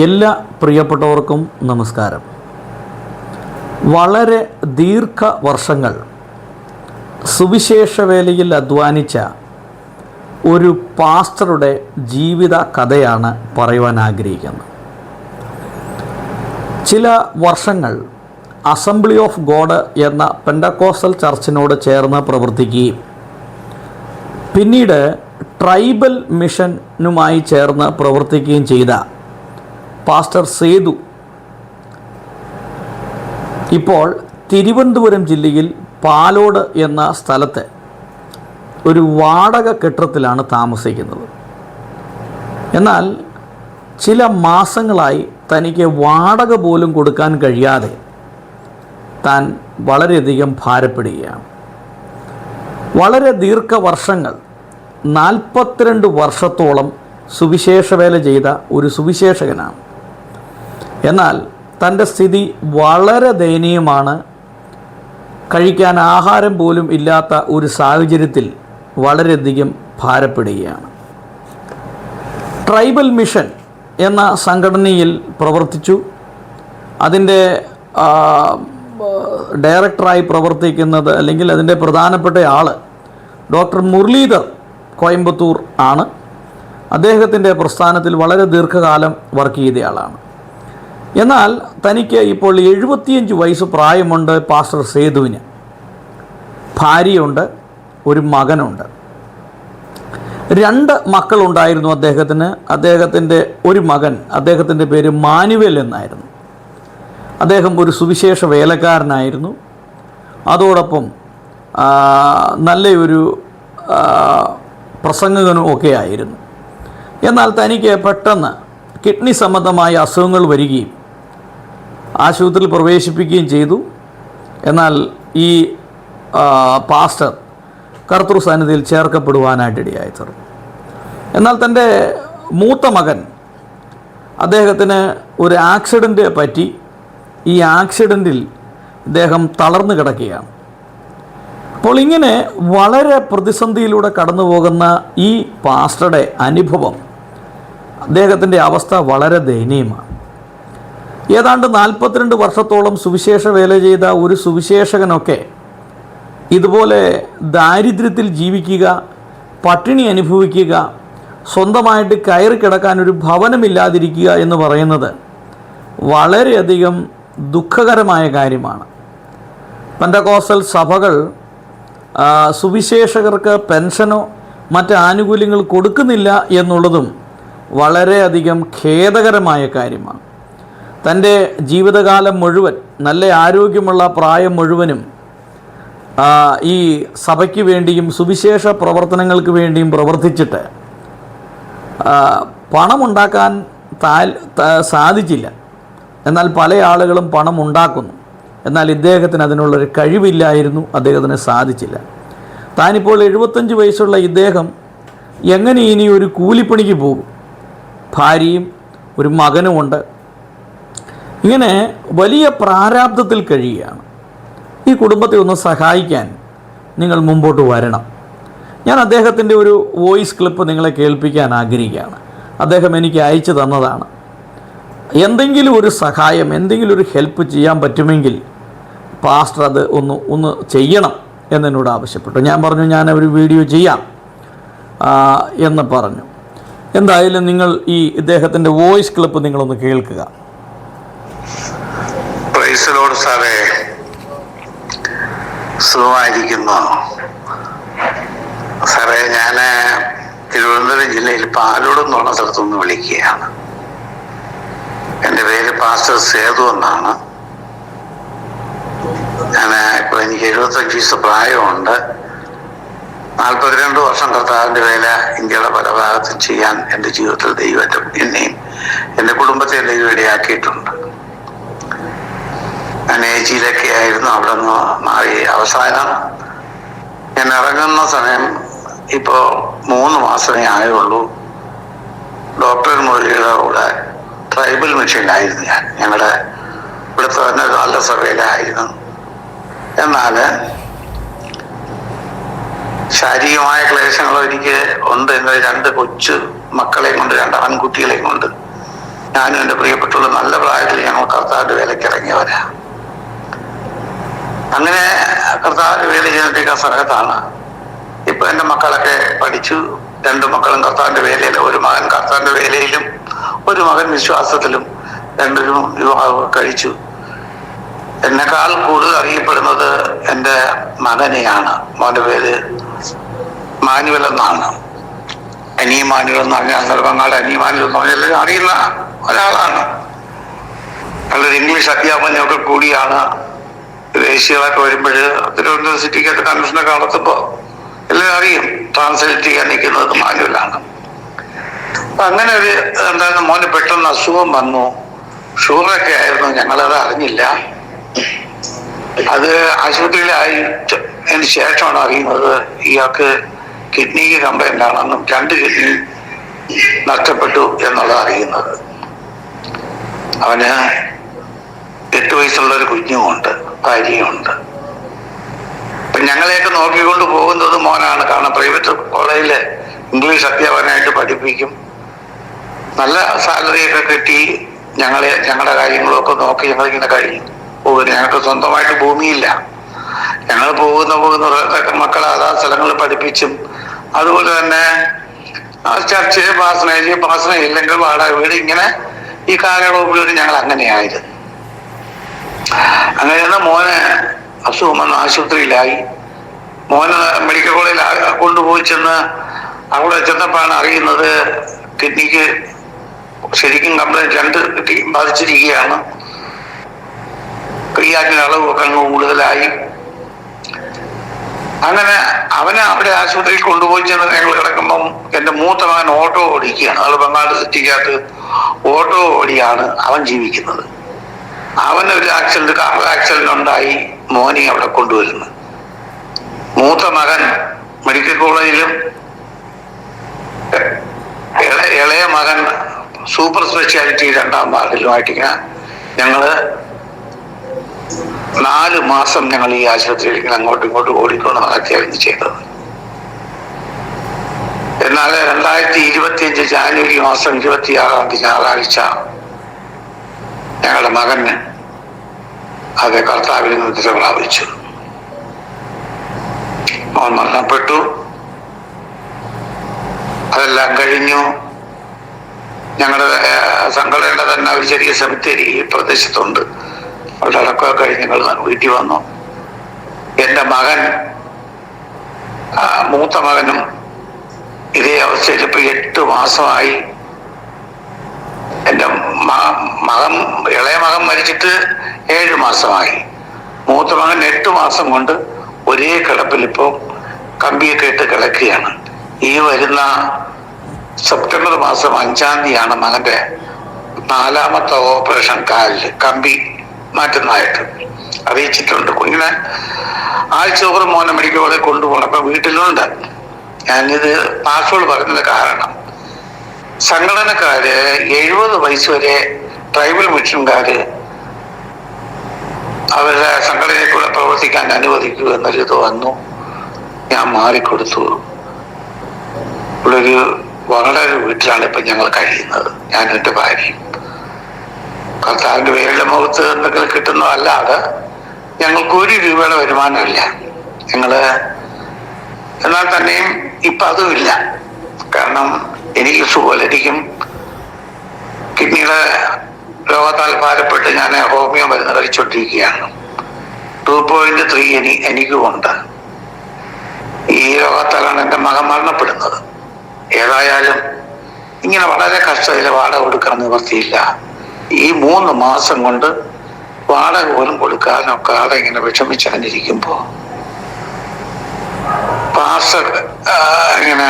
എല്ലാ പ്രിയപ്പെട്ടവർക്കും നമസ്കാരം. വളരെ ദീർഘ വർഷങ്ങൾ സുവിശേഷ വേലയിൽ അധ്വാനിച്ച ഒരു പാസ്റ്ററുടെ ജീവിത കഥയാണ് പറയുവാൻ ആഗ്രഹിക്കുന്നത്. ചില വർഷങ്ങൾ അസംബ്ലി ഓഫ് ഗോഡ് എന്ന പെൻഡക്കോസ്റ്റൽ ചർച്ചിനോട് ചേർന്ന് പ്രവർത്തിക്കുകയും പിന്നീട് ട്രൈബൽ മിഷനുമായി ചേർന്ന് പ്രവർത്തിക്കുകയും ചെയ്ത പാസ്റ്റർ സേതു. ഇപ്പോൾ തിരുവനന്തപുരം ജില്ലയിൽ പാലോട് എന്ന സ്ഥലത്തെ ഒരു വാടക കെട്ടിടത്തിലാണ് താമസിക്കുന്നത്. എന്നാൽ ചില മാസങ്ങളായി തനിക്ക് വാടക പോലും കൊടുക്കാൻ കഴിയാതെ താൻ വളരെയധികം ഭാരപ്പെടുകയാണ്. വളരെ ദീർഘവർഷങ്ങൾ നാൽപ്പത്തിരണ്ട് വർഷത്തോളം സുവിശേഷ വേല ചെയ്ത ഒരു സുവിശേഷകനാണ്. എന്നാൽ തന്റെ സ്ഥിതി വളരെ ദയനീയമാണ്. കഴിക്കാൻ ആഹാരം പോലും ഇല്ലാത്ത ഒരു സാഹചര്യത്തിൽ വളരെയധികം ഭാരപ്പെടുകയാണ്. ട്രൈബൽ മിഷൻ എന്ന സംഘടനയിൽ പ്രവർത്തിച്ചു. അതിന്റെ ഡയറക്ടറായി പ്രവർത്തിക്കുന്നത് അല്ലെങ്കിൽ അതിന്റെ പ്രധാനപ്പെട്ട ആൾ ഡോക്ടർ മുരളീധർ കോയമ്പത്തൂർ ആണ്. അദ്ദേഹത്തിന്റെ പ്രസ്ഥാനത്തിൽ വളരെ ദീർഘകാലം വർക്ക് ചെയ്തയാളാണ്. എന്നാൽ തനിക്ക് ഇപ്പോൾ എഴുപത്തിയഞ്ച് വയസ്സ് പ്രായമുണ്ട് പാസ്റ്റർ സേതുവിന്. ഭാര്യയുണ്ട് ഒരു മകനുണ്ട്. രണ്ട് മക്കളുണ്ടായിരുന്നു അദ്ദേഹത്തിന്. അദ്ദേഹത്തിന്റെ ഒരു മകൻ അദ്ദേഹത്തിന്റെ പേര് മാനുവൽ എന്നായിരുന്നു. അദ്ദേഹം ഒരു സുവിശേഷ വേലക്കാരനായിരുന്നു. അതോടൊപ്പം നല്ലൊരു പ്രസംഗകനും ഒക്കെ ആയിരുന്നു. എന്നാൽ തനിക്ക് പെട്ടെന്ന് കിഡ്നി സംബന്ധമായ അസുഖങ്ങൾ വരികയും ആശുപത്രിയിൽ പ്രവേശിപ്പിക്കുകയും ചെയ്തു. എന്നാൽ ഈ പാസ്റ്റർ കർത്തൃ സന്നിധിയിൽ ചേർക്കപ്പെടുവാനായിട്ടിടയായി തീർന്നു. എന്നാൽ തന്റെ മൂത്ത മകൻ അദ്ദേഹത്തിന് ഒരു ആക്സിഡന്റ് പറ്റി ഈ ആക്സിഡന്റിൽ ഇദ്ദേഹം തളർന്നു കിടക്കുകയാണ്. അപ്പോൾ ഇങ്ങനെ വളരെ പ്രതിസന്ധിയിലൂടെ കടന്നു പോകുന്ന ഈ പാസ്റ്ററുടെ അനുഭവം അദ്ദേഹത്തിന്റെ അവസ്ഥ വളരെ ദയനീയമാണ്. ഏതാണ്ട് നാൽപ്പത്തിരണ്ട് വർഷത്തോളം സുവിശേഷ വേല ചെയ്ത ഒരു സുവിശേഷകനൊക്കെ ഇതുപോലെ ദാരിദ്ര്യത്തിൽ ജീവിക്കുക പട്ടിണി അനുഭവിക്കുക സ്വന്തമായിട്ട് കയറി കിടക്കാൻ ഒരു ഭവനമില്ലാതിരിക്കുക എന്ന് പറയുന്നത് വളരെയധികം ദുഃഖകരമായ കാര്യമാണ്. പെൻഡകോസൽ സഭകൾ സുവിശേഷകർക്ക് പെൻഷനോ മറ്റ് ആനുകൂല്യങ്ങൾ കൊടുക്കുന്നില്ല എന്നുള്ളതും വളരെയധികം ഖേദകരമായ കാര്യമാണ്. തന്റെ ജീവിതകാലം മുഴുവൻ നല്ല ആരോഗ്യമുള്ള പ്രായം മുഴുവനും ഈ സഭയ്ക്ക് വേണ്ടിയും സുവിശേഷ പ്രവർത്തനങ്ങൾക്ക് വേണ്ടിയും പ്രവർത്തിച്ചിട്ട് പണമുണ്ടാക്കാൻ താൽ സാധിച്ചില്ല. എന്നാൽ പല ആളുകളും പണം ഉണ്ടാക്കുന്നു എന്നാൽ ഇദ്ദേഹത്തിന് അതിനുള്ളൊരു കഴിവില്ലായിരുന്നു അദ്ദേഹത്തിന് സാധിച്ചില്ല. താനിപ്പോൾ എഴുപത്തഞ്ച് വയസ്സുള്ള ഇദ്ദേഹം എങ്ങനെ ഇനി ഒരു കൂലിപ്പണിക്ക് പോകും? ഭാര്യയും ഒരു മകനുമുണ്ട്. ഇങ്ങനെ വലിയ പ്രാരാബ്ധത്തിൽ കഴിയുകയാണ്. ഈ കുടുംബത്തെ ഒന്ന് സഹായിക്കാൻ നിങ്ങൾ മുമ്പോട്ട് വരണം. ഞാൻ അദ്ദേഹത്തിന്റെ ഒരു വോയിസ് ക്ലിപ്പ് നിങ്ങളെ കേൾപ്പിക്കാൻ ആഗ്രഹിക്കുകയാണ്. അദ്ദേഹം എനിക്ക് അയച്ചു തന്നതാണ്. എന്തെങ്കിലും ഒരു സഹായം എന്തെങ്കിലും ഒരു ഹെൽപ്പ് ചെയ്യാൻ പറ്റുമെങ്കിൽ പാസ്റ്റർ അത് ഒന്ന് ഒന്ന് ചെയ്യണം എന്നെന്നോട് ആവശ്യപ്പെട്ടു. ഞാൻ പറഞ്ഞു ഞാൻ ഒരു വീഡിയോ ചെയ്യാം. എന്ന് പറഞ്ഞു. എന്തായാലും നിങ്ങൾ ഈ ഇദ്ദേഹത്തിന്റെ വോയിസ് ക്ലിപ്പ് നിങ്ങളൊന്ന് കേൾക്കുക. പ്രൈസലോട് സാറേ സുഖമായിരിക്കുന്നു. സാറേ ഞാൻ തിരുവനന്തപുരം ജില്ലയിൽ പാലോട് എന്നുള്ള സ്ഥലത്തുനിന്ന് വിളിക്കുകയാണ്. എന്റെ പേര് പാസ്റ്റർ സേതു എന്നാണ്. ഞാൻ ഇപ്പോൾ എനിക്ക് എഴുപത്തഞ്ച് വയസ്സ് പ്രായമുണ്ട്. നാൽപ്പത്തിരണ്ട് വർഷം കർത്താവിന്റെ വേല ഇന്ത്യയുടെ പല ഭാഗത്തും ചെയ്യാൻ എന്റെ ജീവിതത്തിൽ ദൈവം എന്നെയും എന്റെ കുടുംബത്തെ ദൈവം ഇടയാക്കിയിട്ടുണ്ട്. ഏച്ചിയിലൊക്കെ ആയിരുന്നു അവിടെ നിന്ന് മാറി. അവസാനം ഞാൻ ഇറങ്ങുന്ന സമയം ഇപ്പോ മൂന്ന് മാസമേ ആയുള്ളൂ. ഡോക്ടർ മുരളിയുടെ കൂടെ ട്രൈബൽ മിഷനിലായിരുന്നു ഞാൻ. ഞങ്ങളുടെ ഇവിടുത്തെ തന്നെ നല്ല സഭയിലായിരുന്നു എന്നാൽ ശാരീരികമായ ക്ലേശങ്ങൾ എനിക്ക് ഉണ്ട് എന്ന രണ്ട് കൊച്ചു മക്കളെയും കൊണ്ട് രണ്ട് ആൺകുട്ടികളെയും കൊണ്ട് ഞാനും എന്റെ പ്രിയപ്പെട്ടുള്ള നല്ല പ്രായത്തിൽ ഞങ്ങൾ കർത്താവിന്റെ വേലയ്ക്ക് അങ്ങനെ കർത്താവിന്റെ വേല ചെയ്യുന്ന സ്ഥലത്താണ് ഇപ്പൊ എന്റെ മക്കളൊക്കെ പഠിച്ചു. രണ്ടു മക്കളും കർത്താവിന്റെ വേലയിൽ ഒരു മകൻ കർത്താവിന്റെ വേലയിലും ഒരു മകൻ വിശ്വാസത്തിലും രണ്ടൊരു വിവാഹം കഴിച്ചു. എന്നെക്കാൾ കൂടുതൽ അറിയപ്പെടുന്നത് എന്റെ മകനെയാണ്. മോന്റെ പേര് മാനുവൽ എന്നാണ്. അനിയ മാനുവൽ എന്ന് പറഞ്ഞാൽ അനിയ മാനുവൽ എന്ന് പറഞ്ഞാൽ അറിയുന്ന ഒരാളാണ്. നല്ലൊരു ഇംഗ്ലീഷ് അധ്യാപനമൊക്കെ കൂടിയാണ്. ദേശീയകളൊക്കെ വരുമ്പോൾ തിരുവനന്തപുരം സിറ്റിക്കകത്ത് കൺവെൻഷനൊക്കെ നടത്തുമ്പോൾ എല്ലാവരും അറിയും. ട്രാൻസ്ലേറ്റ് ചെയ്യാൻ നിൽക്കുന്നത് മാനുവലാണ്. അങ്ങനെ ഒരു എന്തായിരുന്നു മോന് പെട്ടെന്ന് അസുഖം വന്നു. ഷുഗറൊക്കെ ആയിരുന്നു. ഞങ്ങളത് അറിഞ്ഞില്ല. അത് ആശുപത്രിയിലായി. അതിന് ശേഷമാണ് അറിയുന്നത് ഇയാൾക്ക് കിഡ്നിക്ക് കംപ്ലൈന്റ് ആണെന്നും രണ്ട് കിഡ്നി നഷ്ടപ്പെട്ടു എന്നുള്ളത് അറിയുന്നത്. അവന് എട്ട് വയസ്സുള്ള ഒരു കുഞ്ഞുമുണ്ട് ഭാര്യയുമുണ്ട് അപ്പൊ ഞങ്ങളെയൊക്കെ നോക്കിക്കൊണ്ട് പോകുന്നത് മോനാണ്. കാരണം പ്രൈവറ്റ് കോളേജിൽ ഇംഗ്ലീഷ് അധ്യാപകനായിട്ട് പഠിപ്പിക്കും. നല്ല സാലറിയൊക്കെ കിട്ടി. ഞങ്ങളെ ഞങ്ങളുടെ കാര്യങ്ങളൊക്കെ നോക്കി ഞങ്ങളിങ്ങനെ കഴിയും പോകുന്നു ഞങ്ങൾക്ക് സ്വന്തമായിട്ട് ഭൂമിയില്ല. ഞങ്ങൾ പോകുന്ന പോകുന്ന മക്കളെ അതാ സ്ഥലങ്ങളിൽ പഠിപ്പിച്ചും. അതുപോലെ തന്നെ ചർച്ച് പാസന പാസന ഇല്ലെങ്കിൽ വാടക വീട് ഇങ്ങനെ ഈ കാലയളവിലൂടെ ഞങ്ങൾ അങ്ങനെയായിരുന്നു. അങ്ങനെ മോനെ അസുഖം വന്ന് ആശുപത്രിയിലായി. മോന് മെഡിക്കൽ കോളേജിൽ കൊണ്ടുപോയി ചെന്ന് അവിടെ ചെന്നപ്പോഴാണ് അറിയുന്നത് കിഡ്നിക്ക് ശരിക്കും കംപ്ലൈന്റ് രണ്ട് കിഡ്നി ബാധിച്ചിരിക്കുകയാണ്. ക്രിയാറ്റിന് അളവൊക്കെ അങ്ങ് കൂടുതലായി. അങ്ങനെ അവനെ അവിടെ ആശുപത്രിയിൽ കൊണ്ടുപോയി ചെന്ന് ഞങ്ങൾ കിടക്കുമ്പം എന്റെ മൂത്ത മകൻ ഓട്ടോ ഓടിക്കുകയാണ്. അത് ബംഗാൾ സിറ്റിക്കകത്ത് ഓട്ടോ ഓടിയാണ് അവൻ ജീവിക്കുന്നത്. അവന് ഒരു ആക്സിഡന്റ് കാർ ആക്സിഡന്റ് ഉണ്ടായി. മോനെ അവിടെ കൊണ്ടുവരുന്നു. മൂത്ത മകൻ മെഡിക്കൽ കോളേജിലും ഇളയ മകൻ സൂപ്പർ സ്പെഷ്യാലിറ്റി രണ്ടാം വാർഡിലുമായിട്ട് ഇങ്ങനെ ഞങ്ങൾ നാല് മാസം ഞങ്ങൾ ഈ ആശുപത്രിയിൽ ഇങ്ങനെ അങ്ങോട്ടും ഇങ്ങോട്ടും ഓടിക്കൊണ്ട് നടക്കുകയായിരുന്നു ചെയ്തത് എന്നാൽ രണ്ടായിരത്തി ഇരുപത്തി അഞ്ച് ജാനുവരി മാസം ഇരുപത്തി ആറാം തീയതി ഞായറാഴ്ച ഞങ്ങളുടെ മകന് അത് കർത്താവിൽ നിന്ന് നിദ്ര പ്രാപിച്ചു. അവൻ മരണപ്പെട്ടു. അതെല്ലാം കഴിഞ്ഞു. ഞങ്ങളുടെ സംഘടനയുടെ തന്നെ ഒരു ചെറിയ സെമിത്തേരി ഈ പ്രദേശത്തുണ്ട്. അവരുടെ അടക്കമൊക്കെ കഴിഞ്ഞ് ഞങ്ങൾ വീട്ടിൽ വന്നു. എന്റെ മകൻ മൂത്ത മകനും ഇതേ അവസ്ഥയിൽ ഇപ്പൊ എട്ട് മാസമായി എന്റെ മകൻ ഇളയ മകൻ മരിച്ചിട്ട് ഏഴ് മാസമായി. മൂത്ത മകൻ എട്ട് മാസം കൊണ്ട് ഒരേ കിടപ്പിൽ ഇപ്പോൾ കമ്പിയൊക്കെ ഇട്ട് കിടക്കുകയാണ്. ഈ വരുന്ന സെപ്റ്റംബർ മാസം അഞ്ചാം തീയതിയാണ് മകന്റെ നാലാമത്തെ ഓപ്പറേഷൻ കാലിൽ കമ്പി മാറ്റുന്നതായിട്ട് അറിയിച്ചിട്ടുണ്ട്. കുഞ്ഞിനെ ആഴ്ചോറും മോനെ മെഡിക്കൽ കോളേജിൽ കൊണ്ടുപോകണം. അപ്പൊ വീട്ടിലുണ്ട്. ഞാനിത് പാസ്വേഡ് പറഞ്ഞത് കാരണം സംഘടനക്കാര് എഴുപത് വയസ്സ് വരെ ട്രൈബൽ മിഷൻകാര് അവരുടെ സംഘടനയിൽ കൂടെ പ്രവർത്തിക്കാൻ അനുവദിക്കൂ എന്നൊരിത് വന്നു. ഞാൻ മാറിക്കൊടുത്തു. ഇവിടെ ഒരു വളരെ വീട്ടിലാണ് ഇപ്പൊ ഞങ്ങൾ കഴിയുന്നത്. ഞാൻ എന്റെ ഭാര്യയും. കർത്താവിന്റെ പേരുടെ മുഖത്ത് എന്തെങ്കിലും കിട്ടുന്നതല്ലാതെ ഞങ്ങൾക്ക് ഒരു രൂപയുടെ വരുമാനമില്ല ഞങ്ങൾ എന്നാൽ തന്നെയും ഇപ്പൊ അതുമില്ല കാരണം എനിക്ക് സുഖമില്ലായിരിക്കും. കിഡ്നിയുടെ രോഗത്താൽ ഭാരപ്പെട്ട് ഞാൻ ഹോമിയോ മരുന്ന് കഴിച്ചുകൊണ്ടിരിക്കുകയാണ് ടു പോയിന്റ് ത്രീ എനി എനിക്കുമുണ്ട്. ഈ രോഗത്താലാണ് എന്റെ മകൻ മരണപ്പെടുന്നത്. ഏതായാലും ഇങ്ങനെ വളരെ കഷ്ടത്തിൽ വാടക കൊടുക്കാൻ നിവർത്തിയില്ല ഈ മൂന്ന് മാസം കൊണ്ട് വാടക പോലും കൊടുക്കാനൊക്കാതെ ഇങ്ങനെ വിഷമിച്ചണിരിക്കുമ്പോ പാസ്റ്റർ ഇങ്ങനെ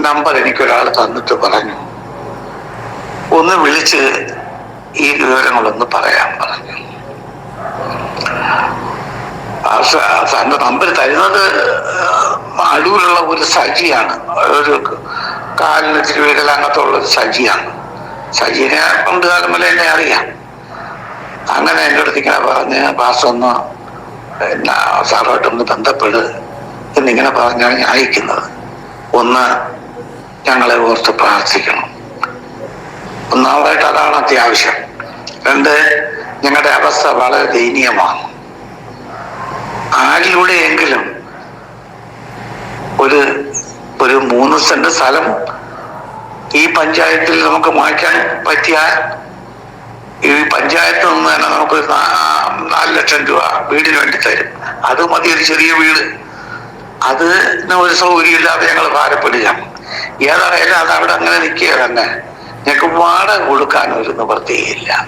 നമ്പർ എനിക്കൊരാൾ തന്നിട്ട് പറഞ്ഞു. ഒന്ന് വിളിച്ച് ഈ വിവരങ്ങളൊന്ന് പറയാൻ പറഞ്ഞു. തന്റെ നമ്പർ തരുന്നത് അടൂരുള്ള ഒരു സജിയാണ്. ഒരു കാലിന് തിരുവേക്കലങ്ങത്തുള്ള ഒരു സജിയാണ്. സജീനെ പണ്ട് കാലം വരെ എന്നെ അറിയാം. അങ്ങനെ എന്റെ അടുത്ത് ഇങ്ങനെ പറഞ്ഞ് ഒന്ന് സാറായിട്ടൊന്ന് സാറുമായിട്ടൊന്ന് ബന്ധപ്പെട്. എന്നിങ്ങനെ പറഞ്ഞാണ് ഞാൻ അയക്കുന്നത്. ഒന്ന് ഞങ്ങളെ ഓർത്ത് പ്രാർത്ഥിക്കണം. ഒന്നാമതായിട്ട് അതാണ് അത്യാവശ്യം. രണ്ട് ഞങ്ങളുടെ അവസ്ഥ വളരെ ദയനീയമാണ്. ആരിലൂടെയെങ്കിലും ഒരു ഒരു മൂന്ന് സെന്റ് സ്ഥലം ഈ പഞ്ചായത്തിൽ നമുക്ക് മാറ്റാൻ പറ്റിയാൽ ഈ പഞ്ചായത്ത് നിന്ന് തന്നെ നമുക്ക് നാല് ലക്ഷം രൂപ വീടിന് വേണ്ടി തരും. അത് മതി ഒരു ചെറിയ വീട്. അത് ഒരു സൗകര്യമില്ലാതെ ഞങ്ങൾ ഭാരപ്പെടുകയാണ് ഏതായാലും അത് അവിടെ അങ്ങനെ നിൽക്കുക തന്നെ ഞങ്ങൾക്ക് വാടക കൊടുക്കാൻ ഒരു നിവൃത്തിയില്ല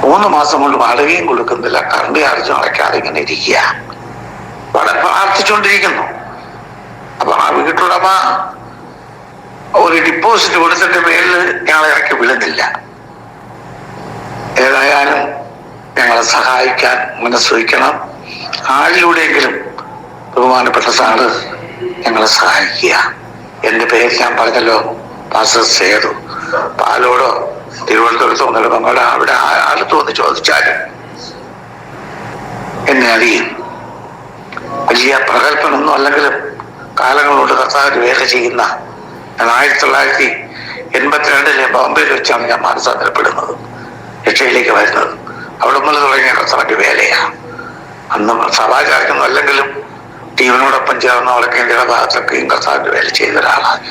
മൂന്ന് മാസം കൊണ്ട് വാടകയും കൊടുക്കുന്നില്ല. കറണ്ട് ചാർജും അടയ്ക്കാതെ ഇങ്ങനെ ഇരിക്കുക. വളരെ പ്രാർത്ഥിച്ചുകൊണ്ടിരിക്കുന്നു. അപ്പൊ ആ വീട്ടുടമ ഒരു ഡിപ്പോസിറ്റ് കൊടുത്തിട്ട് മേലിൽ ഞങ്ങളെ ഇറക്കി വിടുന്നില്ല. ഏതായാലും ഞങ്ങളെ സഹായിക്കാൻ മനസ്സ് വയ്ക്കണം. ആരിലൂടെയെങ്കിലും ബഹുമാനപ്പെട്ട സാറ് ഞങ്ങളെ സഹായിക്കുക. എന്റെ പേര് ഞാൻ പറഞ്ഞല്ലോ പാസ്റ്റർ സേതു. പാലോടോ തിരുവനന്തപുരത്തോ നെടുമങ്ങോടോ അവിടെ അടുത്തു വന്ന് ചോദിച്ചാലും എന്നെ അറിയും. വലിയ പ്രകല്പനൊന്നും അല്ലെങ്കിലും കാലങ്ങളോട് കർത്താവ് വേല ചെയ്യുന്ന ഞാൻ ആയിരത്തി തൊള്ളായിരത്തി എൺപത്തിരണ്ടിലെ ബോംബെയിൽ വെച്ചാണ് ഞാൻ മാനസാന്തരപ്പെടുന്നത് രക്ഷയിലേക്ക് വരുന്നത്. അവിടെ മുതൽ തുടങ്ങിയ കർത്താവിന്റെ വേലയാണ് അന്ന് സഭാചാരൊന്നും അല്ലെങ്കിലും ടീമിനോടൊപ്പം ചേർന്ന വടക്കേന്ത്യയുടെ ഭാഗത്തൊക്കെയും കർത്താവിന്റെ വേല ചെയ്ത ഒരാളാണ്.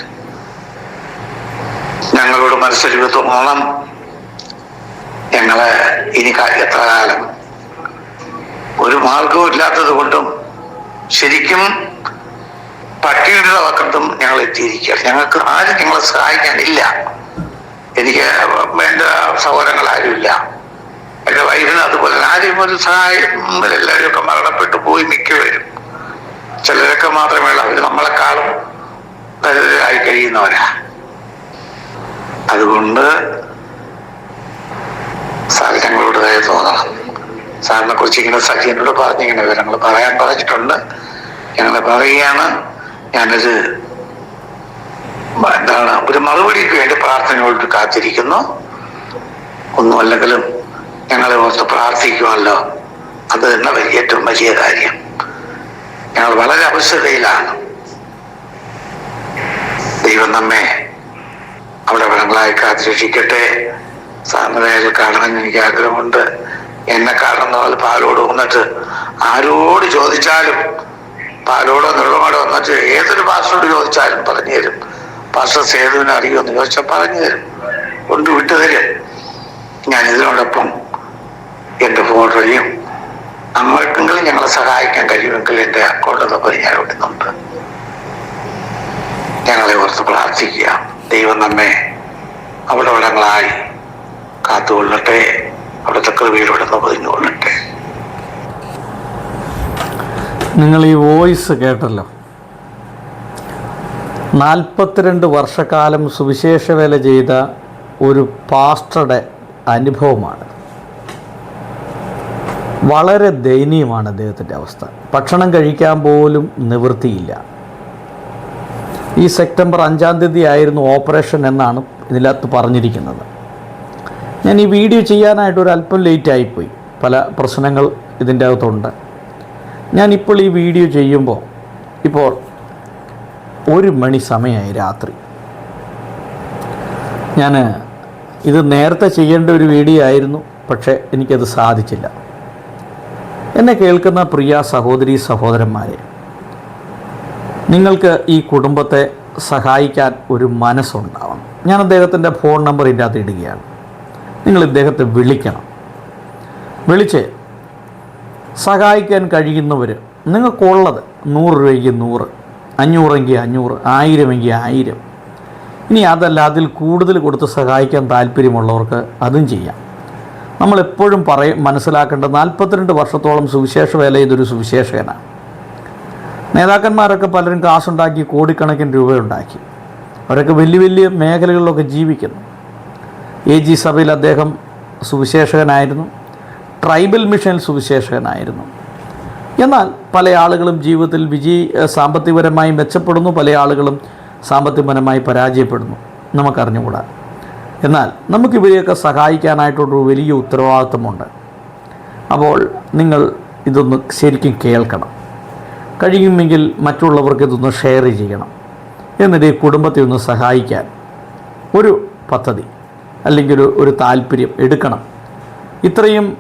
ഞങ്ങളോട് മത്സരിപ്പത്തോളം ഞങ്ങളെ ഇനി എത്ര കാലം ഒരു മാർഗവും ഇല്ലാത്തത് കൊണ്ടും ശരിക്കും പട്ടിയുടെ വക്കത്തും ഞങ്ങൾ എത്തിയിരിക്കുകയാണ്. ഞങ്ങൾക്ക് ആരും ഞങ്ങളെ സഹായിക്കാനില്ല. എനിക്ക് വേണ്ട സഹോദരങ്ങൾ ആരുമില്ല. എന്റെ വൈഫിന് അതുപോലെ ആരും ഒരു സഹായം എല്ലാവരും ഒക്കെ മരണപ്പെട്ടു പോയി മിക്കവരും. ചിലരൊക്കെ മാത്രമേ ഉള്ളൂ. അവർ നമ്മളെക്കാളും ദരിദ്രരായി കഴിയുന്നവരാ. അതുകൊണ്ട് സാർ ഞങ്ങളോട് തോന്നണം സാറിനെ കുറിച്ച് ഇങ്ങനെ സഖിയനോട് പറഞ്ഞിങ്ങനെ വിവരങ്ങൾ പറയാൻ പറഞ്ഞിട്ടുണ്ട്. ഞങ്ങൾ പറയുകയാണ്. ഞാനൊരു എന്താണ് ഒരു മറുപടിക്ക് വേണ്ടി പ്രാർത്ഥനയോട് കാത്തിരിക്കുന്നു. ഒന്നുമല്ലെങ്കിലും ഞങ്ങളെ ഓർത്ത് പ്രാർത്ഥിക്കുമല്ലോ. അത് തന്നെ വലിയ ഏറ്റവും വലിയ കാര്യം. ഞങ്ങൾ വളരെ അവശതയിലാണ് ദൈവം നമ്മെ അവിടെ വനങ്ങളായി കാത്തിരക്ഷിക്കട്ടെ. സാറിന് കാണണമെന്ന് എനിക്ക് ആഗ്രഹമുണ്ട്. എന്നെ കാണുന്ന പോലെ പാലോട് വന്നിട്ട് ആരോട് ചോദിച്ചാലും പാലോടോ നിറവാടോ വന്നിട്ട് ഏതൊരു പാസ്റ്ററോട് ചോദിച്ചാലും പറഞ്ഞു തരും. പാസ്റ്റർ സേതുവിനെ അറിയുമെന്ന് ചോദിച്ചാൽ പറഞ്ഞു തരും. കൊണ്ട് വിട്ടു തരും. ഞാൻ ഇതിനോടൊപ്പം എന്റെ ഫോൺ നമ്മൾക്കെങ്കിലും ഞങ്ങളെ സഹായിക്കാൻ കഴിയുമെങ്കിൽ എന്റെ അക്കൗണ്ട് നമ്പർ ഞാൻ വിടുന്നുണ്ട് ഞങ്ങളെ ഓർത്ത് പ്രാർത്ഥിക്കുക. ദൈവം നമ്മെ അവിടെ ഉള്ളങ്ങളായി കാത്തുകൊള്ളട്ടെ. അവിടുത്തെ കൃപയിലൂടെ പതിഞ്ഞുകൊള്ളട്ടെ. നിങ്ങൾ ഈ വോയിസ് കേട്ടല്ലോ. നാൽപ്പത്തിരണ്ട് വർഷക്കാലം സുവിശേഷ വേല ചെയ്ത ഒരു പാസ്റ്ററുടെ അനുഭവമാണ് വളരെ ദയനീയമാണ് അദ്ദേഹത്തിന്റെ അവസ്ഥ. ഭക്ഷണം കഴിക്കാൻ പോലും നിവൃത്തിയില്ല. ഈ സെപ്റ്റംബർ അഞ്ചാം തീയതി ആയിരുന്നു ഓപ്പറേഷൻ എന്നാണ് ഇതിനകത്ത് പറഞ്ഞിരിക്കുന്നത്. ഞാൻ ഈ വീഡിയോ ചെയ്യാനായിട്ട് ഒരു അല്പം ലേറ്റ് ആയിപ്പോയി. പല പ്രശ്നങ്ങൾ ഇതിന്റെ അകത്തുണ്ട്. ഞാനിപ്പോൾ ഈ വീഡിയോ ചെയ്യുമ്പോൾ ഇപ്പോൾ ഒരു മണി സമയമായി രാത്രി. ഞാൻ ഇത് നേരത്തെ ചെയ്യേണ്ട ഒരു വീഡിയോ ആയിരുന്നു പക്ഷേ എനിക്കത് സാധിച്ചില്ല. എന്നെ കേൾക്കുന്ന പ്രിയ സഹോദരി സഹോദരന്മാരെ നിങ്ങൾക്ക് ഈ കുടുംബത്തെ സഹായിക്കാൻ ഒരു മനസ്സുണ്ടാവണം. ഞാൻ അദ്ദേഹത്തിന്റെ ഫോൺ നമ്പർ ഇതിന്റെ അകത്ത് ഇടുകയാണ്. നിങ്ങൾ ഇദ്ദേഹത്തെ വിളിക്കണം. വിളിച്ച് സഹായിക്കാൻ കഴിയുന്നവർ നിങ്ങൾക്കുള്ളത് നൂറ് രൂപയ്ക്ക് നൂറ് അഞ്ഞൂറെങ്കിൽ അഞ്ഞൂറ് ആയിരമെങ്കിൽ ആയിരം. ഇനി അതല്ല അതിൽ കൂടുതൽ കൊടുത്ത് സഹായിക്കാൻ താല്പര്യമുള്ളവർക്ക് അതും ചെയ്യാം. നമ്മളെപ്പോഴും പറയും മനസ്സിലാക്കേണ്ടത് നാൽപ്പത്തിരണ്ട് വർഷത്തോളം സുവിശേഷ വേല ചെയ്തൊരു സുവിശേഷകനാണ് നേതാക്കന്മാരൊക്കെ പലരും കാശുണ്ടാക്കി കോടിക്കണക്കിന് രൂപയുണ്ടാക്കി. അവരൊക്കെ വലിയ വലിയ മേഖലകളിലൊക്കെ ജീവിക്കുന്നു. എ ജി സഭയിൽ അദ്ദേഹം സുവിശേഷകനായിരുന്നു. ട്രൈബൽ മിഷനിൽ സുവിശേഷകനായിരുന്നു. എന്നാൽ പല ആളുകളും ജീവിതത്തിൽ വിജയ സാമ്പത്തികപരമായി മെച്ചപ്പെടുന്നു പല ആളുകളും സാമ്പത്തികപരമായി പരാജയപ്പെടുന്നു. നമുക്കറിഞ്ഞുകൂടാ. എന്നാൽ നമുക്ക് ഇവരെയൊക്കെ സഹായിക്കാനായിട്ടൊരു വലിയ ഉത്തരവാദിത്വമുണ്ട്. അപ്പോൾ നിങ്ങൾ ഇതൊന്ന് ശരിക്കും കേൾക്കണം. കഴിയുമെങ്കിൽ മറ്റുള്ളവർക്ക് ഇതൊന്ന് ഷെയർ ചെയ്യണം. എന്നിട്ട് ഈ കുടുംബത്തെ ഒന്ന് സഹായിക്കാൻ ഒരു പദ്ധതി അല്ലെങ്കിൽ ഒരു ഒരു താല്പര്യം എടുക്കണം. ഇത്രയും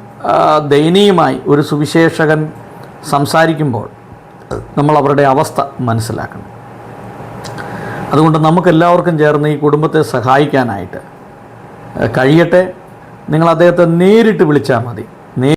ദയനീയമായി ഒരു സുവിശേഷകൻ സംസാരിക്കുമ്പോൾ നമ്മൾ അവരുടെ അവസ്ഥ മനസ്സിലാക്കണം. അതുകൊണ്ട് നമുക്കെല്ലാവർക്കും ചേർന്ന് ഈ കുടുംബത്തെ സഹായിക്കാനായിട്ട് കഴിയട്ടെ. നിങ്ങൾ അദ്ദേഹത്തെ നേരിട്ട് വിളിച്ചാൽ മതി.